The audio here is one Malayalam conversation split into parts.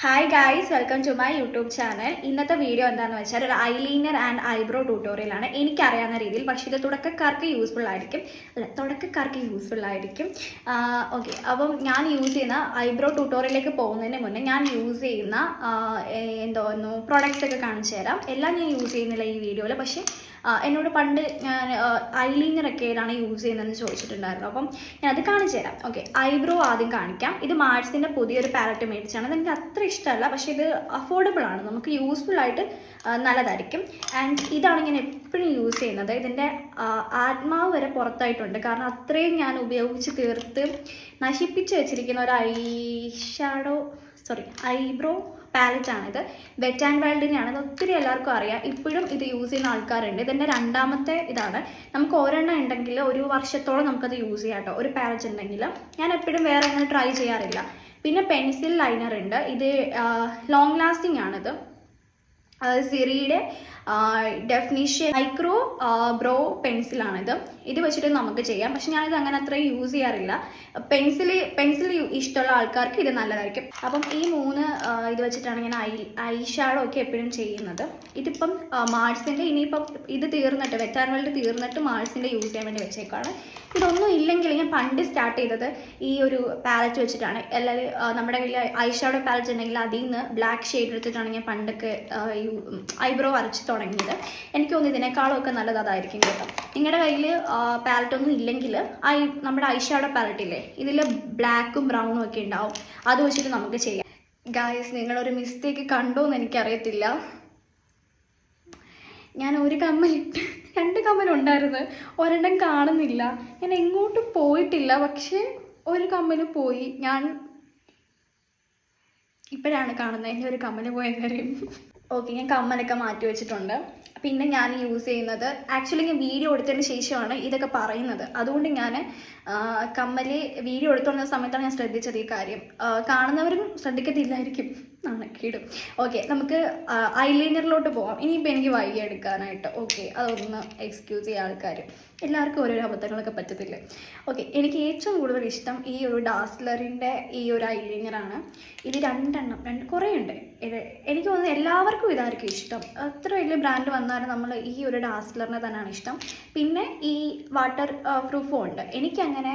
Hi guys welcome to my YouTube channel ഇന്നത്തെ വീഡിയോ എന്താണെന്ന് വെച്ചാൽ ഒരു ഐലൈനർ ആൻഡ് ഐബ്രോ ട്യൂട്ടോറിയൽ ആണ്. എനിക്കറിയാവുന്ന രീതിയിൽ പക്ഷേ ഇത് തുടക്കക്കാർക്ക് യൂസ്ഫുൾ ആയിരിക്കും. അല്ല തുടക്കക്കാർക്ക് യൂസ്ഫുൾ ആയിരിക്കും. ഓക്കെ അപ്പം ഞാൻ യൂസ് ചെയ്യുന്ന ഐബ്രോ ട്യൂട്ടോറിയലിലേക്ക് പോകുന്നതിന് മുന്നേ ഞാൻ യൂസ് ചെയ്യുന്ന എന്തോന്നു പ്രോഡക്റ്റ്സ് ഒക്കെ കാണിച്ചു തരാം. എല്ലാം ഞാൻ യൂസ് ചെയ്യുന്നില്ല ഈ വീഡിയോയിൽ പക്ഷേ എന്നോട് പണ്ട് ഞാൻ ഐലൈനർ ഒക്കെ ഏതാണ് യൂസ് ചെയ്യുന്നതെന്ന് ചോദിച്ചിട്ടുണ്ടായിരുന്നു. അപ്പം ഞാൻ അത് കാണിച്ചു തരാം. ഓക്കെ ഐബ്രോ ആദ്യം കാണിക്കാം. ഇത് മാർച്ചിന്റെ പുതിയൊരു പാലറ്റ് മേടിച്ചാണ്. അത് എനിക്ക് അത്ര ഇഷ്ടമല്ല. പക്ഷേ ഇത് അഫോർഡബിൾ ആണ്. നമുക്ക് യൂസ്ഫുൾ ആയിട്ട് നല്ലതായിരിക്കും. ആൻഡ് ഇതാണ് ഞാൻ എപ്പോഴും യൂസ് ചെയ്യുന്നത്. ഇതിന്റെ ആത്മാവ് വരെ പുറത്തായിട്ടുണ്ട്. കാരണം അത്രയും ഞാൻ ഉപയോഗിച്ച് തീർത്ത് നശിപ്പിച്ച് വെച്ചിരിക്കുന്ന ഒരു eye shadow sorry eyebrow palette ആണിത്. വെറ്റ് ആൻഡ് വൈൽഡിനെയാണ് ഇത് ഒത്തിരി എല്ലാവർക്കും അറിയാം. ഇപ്പോഴും ഇത് യൂസ് ചെയ്യുന്ന ആൾക്കാരുണ്ട്. ഇതിന്റെ രണ്ടാമത്തെ ഇതാണ്. നമുക്ക് ഒരെണ്ണം ഉണ്ടെങ്കിൽ ഒരു വർഷത്തോളം നമുക്കത് യൂസ് ചെയ്യാം കേട്ടോ. ഒരു പാലറ്റ് ഉണ്ടെങ്കിൽ. ഞാൻ എപ്പോഴും വേറെ അങ്ങനെ ട്രൈ ചെയ്യാറില്ല. പിന്നെ പെൻസിൽ ലൈനർ ഉണ്ട്. ഇത് ലോങ് ലാസ്റ്റിംഗ് ആണിത്. സിറിയുടെ ഡെഫിനിഷൻ മൈക്രോ ബ്രോ പെൻസിലാണിത് ഇത് വെച്ചിട്ട് നമുക്ക് ചെയ്യാം. പക്ഷെ ഞാനിത് അങ്ങനെ അത്രയും യൂസ് ചെയ്യാറില്ല. പെൻസിൽ പെൻസിൽ ഇഷ്ടമുള്ള ആൾക്കാർക്ക് ഇത് നല്ലതായിരിക്കും. അപ്പം ഈ മൂന്ന് ഇത് വെച്ചിട്ടാണ് ഞാൻ ഐ ഐ ഷാഡോ ഒക്കെ എപ്പോഴും ചെയ്യുന്നത്. ഇതിപ്പം മാർസിന്റെ ഇനിയിപ്പം ഇത് തീർന്നിട്ട് വെറ്റാൻ വേൾഡ് തീർന്നിട്ട് മാർസിന്റെ യൂസ് ചെയ്യാൻ വേണ്ടി വെച്ചേക്കാണ്. ഇതൊന്നും ഇല്ലെങ്കിൽ ഞാൻ പണ്ട് സ്റ്റാർട്ട് ചെയ്തത് ഈ ഒരു പാലറ്റ് വെച്ചിട്ടാണ്. അല്ലെങ്കിൽ നമ്മുടെ കയ്യിൽ ഐ ഷാഡോ പാലറ്റ് ഉണ്ടെങ്കിൽ അതിൽ നിന്ന് ബ്ലാക്ക് ഷെയ്ഡ് എടുത്തിട്ടാണ് ഞാൻ പണ്ടൊക്കെ ഐബ്രോ വരച്ച് തുടങ്ങിയത്. എനിക്ക് തോന്നുന്നു ഇതിനേക്കാളും ഒക്കെ നല്ലത് അതായിരിക്കും കേട്ടോ. നിങ്ങളുടെ കയ്യിൽ പാലറ്റ് ഒന്നും ഇല്ലെങ്കിൽ ഐ നമ്മുടെ ഐഷാഡോ പാലറ്റില്ലേ ഇതിൽ ബ്ലാക്കും ബ്രൗണും ഒക്കെ ഉണ്ടാവും. അത് വെച്ചിട്ട് നമുക്ക് ചെയ്യാം. ഗായസ് നിങ്ങളൊരു മിസ്റ്റേക്ക് കണ്ടോ എന്ന് എനിക്കറിയത്തില്ല. ഞാൻ ഒരു കമ്മലിട്ട് രണ്ട് കമ്മലുണ്ടായിരുന്നു ഒരെണ്ണം കാണുന്നില്ല. ഞാൻ എങ്ങോട്ടും പോയിട്ടില്ല. പക്ഷേ ഒരു കമ്മൽ പോയി. ഞാൻ ഇപ്പോഴാണ് കാണുന്നത്. എന്റെ ഒരു കമ്മൽ പോയ കാര്യം ഓക്കെ ഞാൻ കമ്മലൊക്കെ മാറ്റി വെച്ചിട്ടുണ്ട്. പിന്നെ ഞാൻ യൂസ് ചെയ്യുന്നത്. ആക്ച്വലി ഞാൻ വീഡിയോ എടുത്തതിന് ശേഷമാണ് ഇതൊക്കെ പറയുന്നത്. അതുകൊണ്ട് ഞാൻ കമ്മലി വീഡിയോ എടുത്തുകൊണ്ട സമയത്താണ് ഞാൻ ശ്രദ്ധിച്ചത് ഈ കാര്യം. കാണുന്നവരും ശ്രദ്ധിക്കത്തില്ലായിരിക്കും. നാണക്കേടും. ഓക്കെ നമുക്ക് ഐലൈനറിലോട്ട് പോവാം. ഇനിയിപ്പോൾ എനിക്ക് വൈകി എടുക്കാനായിട്ട്. ഓക്കെ അതൊന്ന് എക്സ്ക്യൂസ് ചെയ്യാൻ ആൾക്കാർ എല്ലാവർക്കും ഓരോരോ അബദ്ധങ്ങളൊക്കെ പറ്റത്തില്ലേ? ഓക്കെ എനിക്ക് ഏറ്റവും കൂടുതൽ ഇഷ്ടം ഈ ഒരു ഡാസ്ലറിന്റെ ഈ ഒരു ഐലൈനറാണ് ഇത് രണ്ടെണ്ണം രണ്ട് കുറേ ഉണ്ട് ഇത് എനിക്ക് തോന്നുന്നു എല്ലാവർക്കും ഇതായിരിക്കും ഇഷ്ടം. അത്ര വലിയ ബ്രാൻഡ് വന്നാലും നമ്മൾ ഈ ഒരു ഡാസ്ലറിനെ തന്നെയാണ് ഇഷ്ടം. പിന്നെ ഈ വാട്ടർ പ്രൂഫും ഉണ്ട്. എനിക്കങ്ങനെ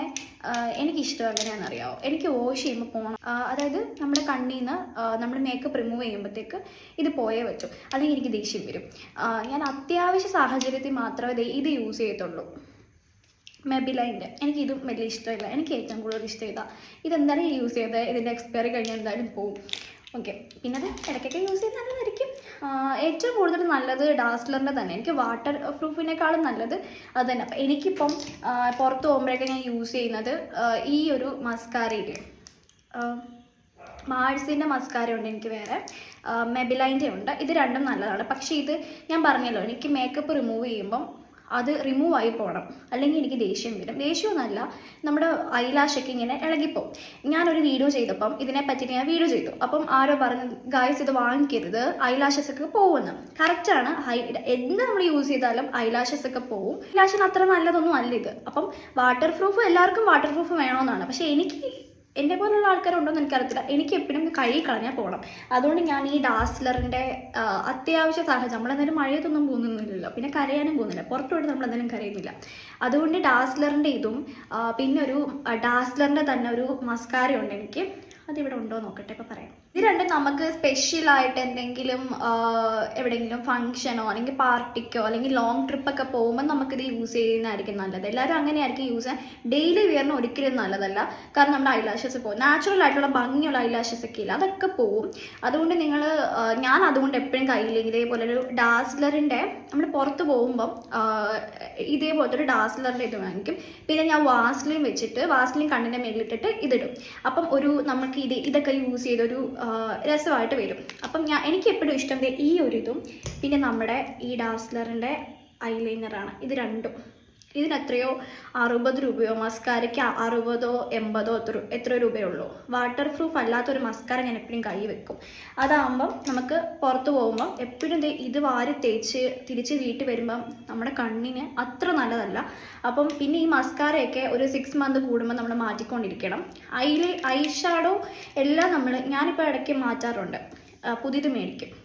എനിക്കിഷ്ടം എങ്ങനെയാണെന്ന് അറിയാമോ എനിക്ക് വാഷ് ചെയ്യുമ്പോൾ പോകണം അതായത് നമ്മുടെ കണ്ണിൽ നിന്ന് നമ്മൾ മേക്കപ്പ് റിമൂവ് ചെയ്യുമ്പോഴത്തേക്ക് ഇത് പോയേ വെച്ചു അല്ലെങ്കിൽ എനിക്ക് ദേഷ്യം വരും. ഞാൻ അത്യാവശ്യ സാഹചര്യത്തിൽ മാത്രമേ ഇത് യൂസ് ചെയ്യത്തുള്ളൂ. മെബിലൈന്റെ എനിക്കിതും വലിയ ഇഷ്ടമില്ല. എനിക്ക് ഏറ്റവും കൂടുതൽ ഇഷ്ടം ഇതാ. ഇതെന്തായാലും യൂസ് ചെയ്തത്? ഇതിന്റെ എക്സ്പയറി കഴിഞ്ഞാൽ എന്തായാലും പോകും ഓക്കെ. പിന്നെ അത് ഇടയ്ക്കൊക്കെ യൂസ് ചെയ്യുന്നതായിരിക്കും ഏറ്റവും കൂടുതൽ നല്ലത് ഡാസ്ലറിന്റെ തന്നെ. എനിക്ക് വാട്ടർ പ്രൂഫിനേക്കാളും നല്ലത് അത് തന്നെ. അപ്പം എനിക്കിപ്പം പുറത്ത് പോകുമ്പോഴൊക്കെ ഞാൻ യൂസ് ചെയ്യുന്നത് ഈ ഒരു മസ്കാരയില്ലേ മാഴ്സിന്റെ മസ്കാര ഉണ്ട് എനിക്ക് വേറെ. മെബിലൈന്റെ ഉണ്ട്. ഇത് രണ്ടും നല്ലതാണ്. പക്ഷേ ഇത് ഞാൻ പറഞ്ഞല്ലോ എനിക്ക് മേക്കപ്പ് റിമൂവ് ചെയ്യുമ്പം അത് റിമൂവ് ആയി പോകണം അല്ലെങ്കിൽ എനിക്ക് ദേഷ്യം വരും. ദേഷ്യമൊന്നുമല്ല. നമ്മുടെ ഐലാഷൊക്കെ ഇങ്ങനെ ഇളകിപ്പോവും. ഞാനൊരു വീഡിയോ ചെയ്തപ്പം ഇതിനെ പറ്റിയിട്ട് ഞാൻ വീഡിയോ ചെയ്തു. അപ്പം ആരോ പറഞ്ഞു ഗായ്സ് ഇത് വാങ്ങിക്കരുത്. ഐലാഷസ് ഒക്കെ പോകുമെന്ന് കറക്റ്റാണ് എന്ത് നമ്മൾ യൂസ് ചെയ്താലും ഐലാഷസ് ഒക്കെ പോവും. ഐലാഷിന് അത്ര നല്ലതൊന്നും അല്ല ഇത്. അപ്പം വാട്ടർ പ്രൂഫ് എല്ലാവർക്കും വാട്ടർ പ്രൂഫ് വേണമെന്നാണ് പക്ഷേ എനിക്ക് എന്നെ പോലുള്ള ആൾക്കാരുണ്ടോ എന്ന് എനിക്കറിയത്തില്ല. എനിക്ക് എപ്പോഴും കൈ കളഞ്ഞാൽ പോകണം അതുകൊണ്ട് ഞാൻ ഈ ഡാസ്ലറിന്റെ അത്യാവശ്യ സാഹചര്യം നമ്മളെന്തായാലും മഴയത്തൊന്നും പോകുന്നില്ലല്ലോ. പിന്നെ കരയാനും പോകുന്നില്ല. പുറത്തു നമ്മളെന്തായാലും കരയുന്നില്ല. അതുകൊണ്ട് ഡാസ്ലറിന്റെ ഇതും പിന്നെ ഒരു ഡാസ്ലറിന്റെ തന്നെ ഒരു മസ്കാര ഉണ്ട് എനിക്ക്. അതിവിടെ ഉണ്ടോ നോക്കട്ടെ ഇപ്പോൾ പറയാം. ഇത് രണ്ടും നമുക്ക് സ്പെഷ്യലായിട്ട് എന്തെങ്കിലും എവിടെയെങ്കിലും ഫംഗ്ഷനോ അല്ലെങ്കിൽ പാർട്ടിക്കോ അല്ലെങ്കിൽ ലോങ് ട്രിപ്പൊക്കെ പോകുമ്പോൾ നമുക്കിത് യൂസ് ചെയ്യുന്നതായിരിക്കും നല്ലത്. എല്ലാവരും അങ്ങനെയായിരിക്കും യൂസ് ചെയ്യാൻ. ഡെയിലി വിയറിന് ഒരിക്കലും നല്ലതല്ല. കാരണം നമ്മുടെ ഐലാഷസ് പോകും. നാച്ചുറൽ ആയിട്ടുള്ള ഭംഗിയുള്ള ഐലാഷസ് ഒക്കെ ഇല്ല. അതൊക്കെ പോവും. അതുകൊണ്ട് നിങ്ങൾ ഞാൻ അതുകൊണ്ട് എപ്പോഴും കയ്യിൽ ഇതേപോലെ ഒരു ഡാസ്ലറിന്റെ നമ്മൾ പുറത്ത് പോകുമ്പം ഇതേപോലത്തെ ഒരു ഡാസ്ലറിന്റെ ഇത് വാങ്ങിക്കും. പിന്നെ ഞാൻ വാസ്ലിൻ വെച്ചിട്ട് വാസ്ലിൻ കണ്ണിന്റെ മേലിട്ടിട്ട് ഇതിടും. അപ്പം ഒരു നമുക്ക് ഇത് ഇതൊക്കെ യൂസ് ചെയ്തൊരു രസമായിട്ട് വരും. അപ്പം ഞാൻ എനിക്ക് എപ്പോഴും ഇഷ്ടം ഈ ഒരു ഇതും പിന്നെ നമ്മുടെ ഈ ഡാസ്ലറിന്റെ ഐലൈനറാണ്. ഇത് രണ്ടും. ഇതിന് എത്രയോ അറുപത് രൂപയോ മസ്കാരയ്ക്ക് അറുപതോ എൺപതോ എത്ര എത്ര രൂപയേ ഉള്ളൂ. വാട്ടർ പ്രൂഫ് അല്ലാത്തൊരു മസ്കാര ഞാൻ എപ്പോഴും കൈ വെക്കും. അതാകുമ്പം നമുക്ക് പുറത്ത് പോകുമ്പം എപ്പോഴും ഇത് വാരി തേച്ച് തിരിച്ച് വീട്ടിൽ വരുമ്പം നമ്മുടെ കണ്ണിന് അത്ര നല്ലതല്ല. അപ്പം പിന്നെ ഈ മസ്കാരയൊക്കെ ഒരു സിക്സ് മന്ത് കൂടുമ്പോൾ നമ്മൾ മാറ്റിക്കൊണ്ടിരിക്കണം. ഐൽ ഐ ഷാഡോ എല്ലാം നമ്മൾ ഞാനിപ്പോൾ ഇടയ്ക്ക് മാറ്റാറുണ്ട്. പുതിയത് മേടിക്കും.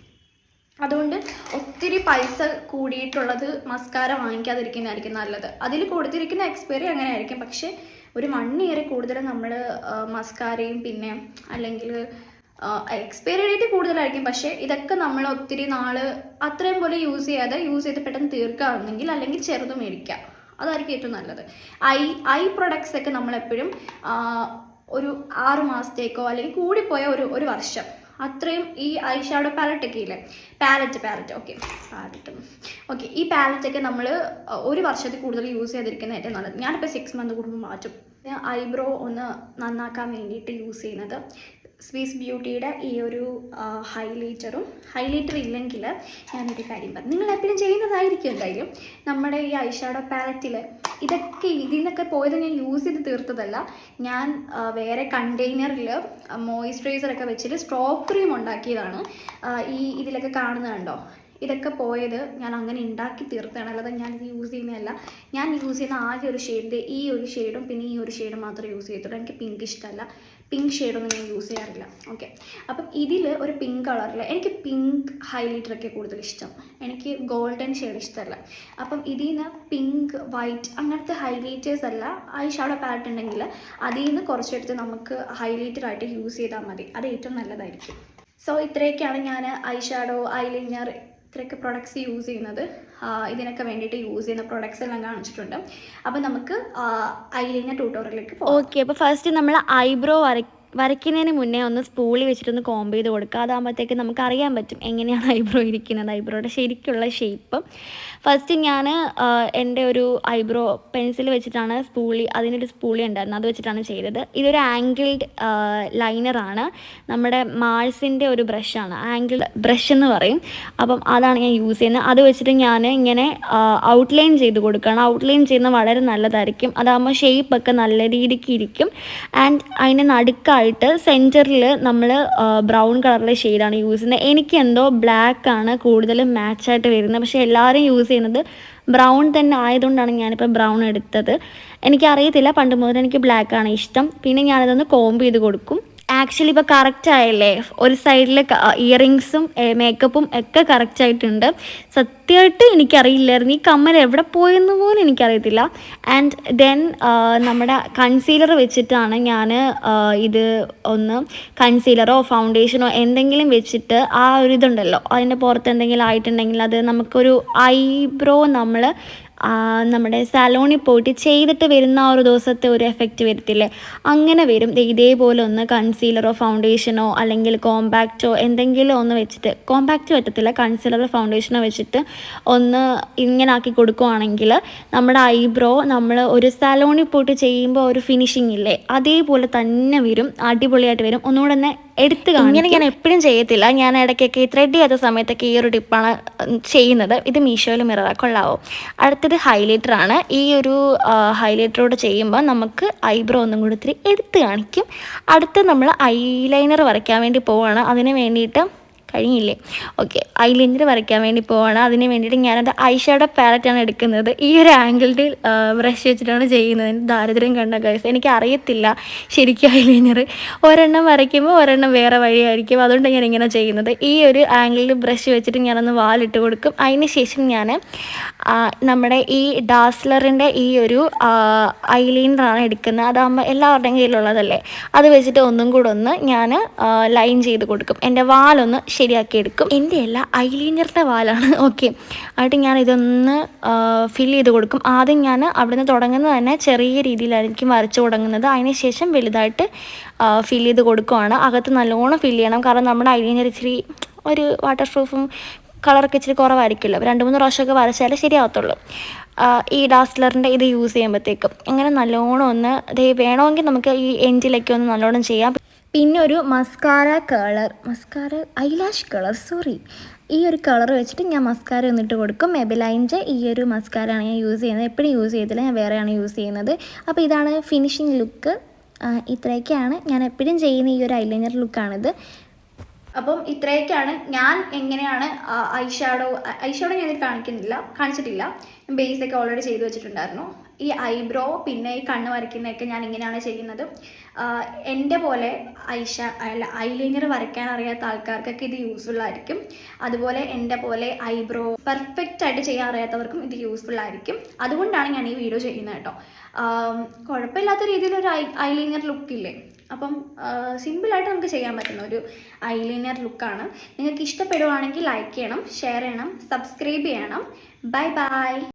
അതുകൊണ്ട് ഒത്തിരി പൈസ കൂടിയിട്ടുള്ളത് മസ്കാര വാങ്ങിക്കാതിരിക്കുന്നതായിരിക്കും നല്ലത്. അതിൽ കൊടുത്തിരിക്കുന്ന എക്സ്പയറി അങ്ങനെ ആയിരിക്കും പക്ഷേ ഒരു വൺ ഇയർ കൂടുതൽ നമ്മൾ മസ്കാരയും പിന്നെ അല്ലെങ്കിൽ എക്സ്പയറി ഡേറ്റ് കൂടുതലായിരിക്കും. പക്ഷേ ഇതൊക്കെ നമ്മൾ ഒത്തിരി നാൾ അത്രയും പോലെ യൂസ് ചെയ്യാതെ യൂസ് ചെയ്ത് പെട്ടെന്ന് തീർക്കുകയാണെങ്കിൽ അല്ലെങ്കിൽ ചെറുത് മേടിക്കുക അതായിരിക്കും ഏറ്റവും നല്ലത്. ഐ ഐ പ്രൊഡക്ട്സ് ഒക്കെ നമ്മളെപ്പോഴും ഒരു ആറ് മാസത്തേക്കോ അല്ലെങ്കിൽ കൂടിപ്പോയ ഒരു ഒരു വർഷം അത്രയും ഈ ഐ ഷാഡോ പാലറ്റ് ഒക്കെ ഇല്ലേ? Palette palette okay palette okay ഈ പാലറ്റൊക്കെ നമ്മൾ ഒരു വർഷത്തിൽ കൂടുതൽ യൂസ് ചെയ്തിരിക്കുന്ന ഏറ്റവും നല്ലത്. ഞാനിപ്പോൾ സിക്സ് മന്ത് കൂടുമ്പോൾ മാറ്റും. ഐബ്രോ ഒന്ന് നന്നാക്കാൻ വേണ്ടിയിട്ട് യൂസ് ചെയ്യുന്നത് സ്വീസ് ബ്യൂട്ടിയുടെ ഈ ഒരു ഹൈലൈറ്ററും ഹൈലൈറ്റർ ഇല്ലെങ്കിൽ ഞാനൊരു കാര്യം പറഞ്ഞു നിങ്ങൾ എപ്പോഴും ചെയ്യുന്നതായിരിക്കും എന്തായാലും. നമ്മുടെ ഈ ഐഷാഡോ പാലറ്റിൽ ഇതൊക്കെ ഇതിൽ നിന്നൊക്കെ പോയത് ഞാൻ യൂസ് ചെയ്ത് തീർത്തതല്ല. ഞാൻ വേറെ കണ്ടെയ്നറിൽ മോയിസ്ചറൈസർ ഒക്കെ വെച്ചിട്ട് സ്ട്രോ ക്രീം ഉണ്ടാക്കിയതാണ്. ഈ ഇതിലൊക്കെ കാണുന്നത് കണ്ടോ ഇതൊക്കെ പോയത് ഞാൻ അങ്ങനെ ഉണ്ടാക്കി തീർത്താണ് അല്ലാതെ ഞാൻ ഇത് യൂസ് ചെയ്യുന്നതല്ല. ഞാൻ യൂസ് ചെയ്യുന്ന ആകെ ഒരു ഷെയ്ഡ് ഈ ഒരു ഷെയ്ഡും പിന്നെ ഈ ഒരു ഷെയ്ഡും മാത്രമേ യൂസ് ചെയ്യത്തുള്ളൂ. എനിക്ക് പിങ്ക് ഇഷ്ടമല്ല. പിങ്ക് ഷെയ്ഡൊന്നും ഞാൻ യൂസ് ചെയ്യാറില്ല. ഓക്കെ അപ്പം ഇതിൽ ഒരു പിങ്ക് കളറിൽ എനിക്ക് പിങ്ക് ഹൈലൈറ്റർ ഒക്കെ കൂടുതൽ ഇഷ്ടം. എനിക്ക് ഗോൾഡൻ ഷെയ്ഡ് ഇഷ്ടമല്ല. അപ്പം ഇതിൽ നിന്ന് പിങ്ക് വൈറ്റ് അങ്ങനത്തെ ഹൈലൈറ്റേഴ്സ് അല്ല ഐ ഷാഡോ പാലറ്റ് ഉണ്ടെങ്കിൽ അതിൽ നിന്ന് കുറച്ചെടുത്ത് നമുക്ക് ഹൈലൈറ്റർ ആയിട്ട് യൂസ് ചെയ്താൽ മതി. അത് ഏറ്റവും നല്ലതായിരിക്കും. സോ ഇത്രയൊക്കെയാണ് ഞാൻ ഐ ഷാഡോ ഐലൈനർ ഇത്രയൊക്കെ പ്രൊഡക്ട്സ് യൂസ് ചെയ്യുന്നത്. ഇതിനൊക്കെ വേണ്ടിയിട്ട് യൂസ് ചെയ്യുന്ന പ്രൊഡക്ട്സ് എല്ലാം കാണിച്ചിട്ടുണ്ട്. അപ്പം നമുക്ക് ഐലൈനർ ട്യൂട്ടോറിയലിലേക്ക് ഓക്കെ അപ്പോൾ ഫസ്റ്റ് നമ്മൾ ഐബ്രോ വര വരയ്ക്കുന്നതിന് മുന്നേ ഒന്ന് സ്പൂളി വെച്ചിട്ടൊന്ന് കോംബ് ചെയ്ത് കൊടുക്കുക. അതാകുമ്പോഴത്തേക്ക് നമുക്ക് അറിയാൻ പറ്റും എങ്ങനെയാണ് ഐബ്രോ ഇരിക്കുന്നത്. ഐബ്രോയുടെ ശരിക്കുള്ള ഷേപ്പ് ഫസ്റ്റ് ഞാൻ എന്റെ ഒരു ഐബ്രോ പെൻസിൽ വെച്ചിട്ടാണ് സ്പൂളി അതിനൊരു സ്പൂളി ഉണ്ടായിരുന്നു അത് വെച്ചിട്ടാണ് ചെയ്തത്. ഇതൊരു ആംഗിൾഡ് ലൈനറാണ് നമ്മുടെ മാൾസിന്റെ ഒരു ബ്രഷാണ് ആംഗിൾഡ് ബ്രഷ് എന്ന് പറയും. അപ്പം അതാണ് ഞാൻ യൂസ് ചെയ്യുന്നത്. അത് വെച്ചിട്ട് ഞാൻ ഇങ്ങനെ ഔട്ട്ലൈൻ ചെയ്ത് കൊടുക്കുകയാണ്. ഔട്ട്ലൈൻ ചെയ്യുന്നത് വളരെ നല്ലതായിരിക്കും. അതാകുമ്പോൾ ഷേപ്പൊക്കെ നല്ല രീതിക്ക് ഇരിക്കും. ആൻഡ് അതിന്റെ നടുക്കായിട്ട് സെന്ററിൽ നമ്മൾ ബ്രൗൺ കളറിലെ ഷെയ്ഡാണ് യൂസ് ചെയ്യുന്നത്. എനിക്ക് എന്തോ ബ്ലാക്ക് ആണ് കൂടുതലും മാച്ചായിട്ട് വരുന്നത്. പക്ഷേ എല്ലാവരും യൂസ് ചെയ്യുന്നത് ബ്രൗൺ തന്നെ ആയതുകൊണ്ടാണ് ഞാനിപ്പോൾ ബ്രൗൺ എടുത്തത്. എനിക്കറിയത്തില്ല പണ്ട് മുതൽ എനിക്ക് ബ്ലാക്കാണ് ഇഷ്ടം. പിന്നെ ഞാനിതൊന്ന് കോംബ് ചെയ്ത് കൊടുക്കും. ആക്ച്വലി ഇപ്പോൾ കറക്റ്റ് ആയല്ലേ? ഒരു സൈഡിൽ ഇയറിങ്സും മേക്കപ്പും ഒക്കെ കറക്റ്റ് ആയിട്ടുണ്ട്. സത്യമായിട്ട് എനിക്കറിയില്ലായിരുന്നു. ഈ കമ്മൽ എവിടെ പോയെന്ന് പോലും എനിക്കറിയത്തില്ല. ആൻഡ് ദെൻ നമ്മുടെ കൺസീലർ വെച്ചിട്ടാണ് ഞാൻ ഇത് ഒന്ന് കൺസീലറോ ഫൗണ്ടേഷനോ എന്തെങ്കിലും വെച്ചിട്ട് ആ ഒരു ഇതുണ്ടല്ലോ. അതിന്റെ പുറത്ത് എന്തെങ്കിലും ആയിട്ടുണ്ടെങ്കിൽ അത് നമുക്കൊരു ഐബ്രോ നമ്മൾ നമ്മുടെ സലോണിൽ പോയിട്ട് ചെയ്തിട്ട് വരുന്ന ആ ഒരു ദിവസത്തെ ഒരു എഫക്റ്റ് വരത്തില്ലേ? അങ്ങനെ വരും. ഇതേപോലെ ഒന്ന് കൺസീലറോ ഫൗണ്ടേഷനോ അല്ലെങ്കിൽ കോമ്പാക്റ്റോ എന്തെങ്കിലും ഒന്ന് വെച്ചിട്ട് കോമ്പാക്റ്റ് പറ്റത്തില്ല. കൺസീലറോ ഫൗണ്ടേഷനോ വെച്ചിട്ട് ഒന്ന് ഇങ്ങനെ ആക്കി കൊടുക്കുവാണെങ്കിൽ നമ്മുടെ ഐബ്രോ നമ്മൾ ഒരു സലോണിൽ പോയിട്ട് ചെയ്യുമ്പോൾ ഒരു ഫിനിഷിംഗ് ഇല്ലേ? അതേപോലെ തന്നെ വരും. അടിപൊളിയായിട്ട് വരും. ഒന്നുകൂടെ തന്നെ എടുത്ത് ഇങ്ങനെ ഞാൻ എപ്പോഴും ചെയ്യത്തില്ല. ഞാൻ ഇടയ്ക്കൊക്കെ ത്രെഡ് ചെയ്യാത്ത സമയത്തൊക്കെ ഈ ഒരു ടിപ്പാണ് ചെയ്യുന്നത്. ഇത് മീഷോയിൽ മിററ കൊള്ളാവും അടുത്തത് ഹൈലൈറ്റർ ആണ്. ഈ ഒരു ഹൈലൈറ്ററോട് ചെയ്യുമ്പോൾ നമുക്ക് ഐബ്രോ ഒന്നും കൂടി ഇത്തിരി എടുത്ത് കാണിക്കും. അടുത്ത് നമ്മൾ ഐലൈനർ വരയ്ക്കാൻ വേണ്ടി പോവുകയാണ് അതിന് വേണ്ടിയിട്ട് കഴിഞ്ഞില്ലേ? ഓക്കെ ഐലൈനർ വരയ്ക്കാൻ വേണ്ടി പോവാണ്. അതിന് വേണ്ടിയിട്ട് ഞാനത് ഐഷാഡോ പാലറ്റാണ് എടുക്കുന്നത്. ഈ ഒരു ആംഗിളിൽ ബ്രഷ് വെച്ചിട്ടാണ് ചെയ്യുന്നത്. ദാരിദ്ര്യം കണ്ട ഗൈസ് എനിക്ക് അറിയത്തില്ല ശരിക്കും ഐലൈനർ ഒരെണ്ണം വരയ്ക്കുമ്പോൾ ഒരെണ്ണം വേറെ വഴിയായിരിക്കും. അതുകൊണ്ട് ഞാൻ ഇങ്ങനെ ചെയ്യുന്നത്. ഈ ഒരു ആംഗിളിൽ ബ്രഷ് വെച്ചിട്ട് ഞാനൊന്ന് വാലിട്ട് കൊടുക്കും. അതിന് ശേഷം ഞാൻ നമ്മുടെ ഈ ഡാസ്ലറിന്റെ ഈ ഒരു ഐലൈനറാണ് എടുക്കുന്നത്. അതാകുമ്പോൾ എല്ലാവരുടെയും കയ്യിലുള്ളതല്ലേ? അത് വെച്ചിട്ട് ഒന്നും കൂടെ ഒന്ന് ഞാൻ ലൈൻ ചെയ്ത് കൊടുക്കും. എന്റെ വാലൊന്ന് ശരിയാക്കി എടുക്കും എന്റെ അല്ല ഐലീനറിന്റെ വാലാണ്. ഓക്കെ. ആയിട്ട് ഞാൻ ഇതൊന്ന് ഫിൽ ചെയ്ത് കൊടുക്കും. ആദ്യം ഞാൻ അവിടുന്ന് തുടങ്ങുന്നത് തന്നെ ചെറിയ രീതിയിലായിരിക്കും വരച്ചു തുടങ്ങുന്നത്. അതിന് ശേഷം വലുതായിട്ട് ഫിൽ ചെയ്ത് കൊടുക്കുവാണ്. അകത്ത് നല്ലോണം ഫിൽ ചെയ്യണം. കാരണം നമ്മുടെ ഐലീനർ ഇച്ചിരി ഒരു വാട്ടർ പ്രൂഫും കളറൊക്കെ ഇച്ചിരി കുറവായിരിക്കുമല്ലോ. രണ്ട് മൂന്ന് പ്രാവശ്യമൊക്കെ വരച്ചാലേ ശരിയാവത്തുള്ളൂ. ഈ ഡാസ്റ്റിലറിന്റെ ഇത് യൂസ് ചെയ്യുമ്പോഴത്തേക്കും അങ്ങനെ നല്ലോണം ഒന്ന് ഇത് വേണമെങ്കിൽ നമുക്ക് ഈ എൻജിലൊക്കെ ഒന്ന് നല്ലോണം ചെയ്യാം. പിന്നെ ഒരു mascara colour mascara eyelash colour sorry ഈ ഒരു കളർ വെച്ചിട്ട് ഞാൻ മസ്കാര ഒന്നിട്ട് കൊടുക്കും. മെബിലൈന്റെ ഈ ഒരു മസ്കാരയാണ് ഞാൻ യൂസ് ചെയ്യുന്നത്. എപ്പോഴും യൂസ് ചെയ്തില്ല ഞാൻ വേറെയാണ് യൂസ് ചെയ്യുന്നത്. അപ്പോൾ ഇതാണ് ഫിനിഷിങ് ലുക്ക് ഇത്രയൊക്കെയാണ്. ഞാൻ എപ്പോഴും ചെയ്യുന്ന ഈ ഒരു ഐലൈനർ ലുക്കാണിത് അപ്പം ഇത്രയൊക്കെയാണ്. ഞാൻ എങ്ങനെയാണ് ഐഷാഡോ ഐഷാഡോ ഞാൻ ഇതിൽ കാണിക്കുന്നില്ല കാണിച്ചിട്ടില്ല. ബേസ് ഒക്കെ ഓൾറെഡി ചെയ്തു വെച്ചിട്ടുണ്ടായിരുന്നു. ഈ ഐബ്രോ പിന്നെ ഈ കണ്ണ് വരയ്ക്കുന്നതൊക്കെ ഞാൻ ഇങ്ങനെയാണ് ചെയ്യുന്നത്. എന്റെ പോലെ ഐഷ അല്ല ഐലൈനർ വരയ്ക്കാൻ അറിയാത്ത ആൾക്കാർക്കൊക്കെ ഇത് യൂസ്ഫുൾ ആയിരിക്കും. അതുപോലെ എന്റെ പോലെ ഐബ്രോ പെർഫെക്റ്റ് ആയിട്ട് ചെയ്യാൻ അറിയാത്തവർക്കും ഇത് യൂസ്ഫുൾ ആയിരിക്കും. അതുകൊണ്ടാണ് ഞാൻ ഈ വീഡിയോ ചെയ്യുന്നത് കേട്ടോ. കുഴപ്പമില്ലാത്ത രീതിയിലൊരു ഐ ഐലൈനർ ലുക്കില്ലേ അപ്പം സിമ്പിളായിട്ട് നമുക്ക് ചെയ്യാൻ പറ്റുന്ന ഒരു ഐലൈനർ ലുക്കാണ്. നിങ്ങൾക്ക് ഇഷ്ടപ്പെടുവാണെങ്കിൽ ലൈക്ക് ചെയ്യണം ഷെയർ ചെയ്യണം സബ്സ്ക്രൈബ് ചെയ്യണം. Bye bye.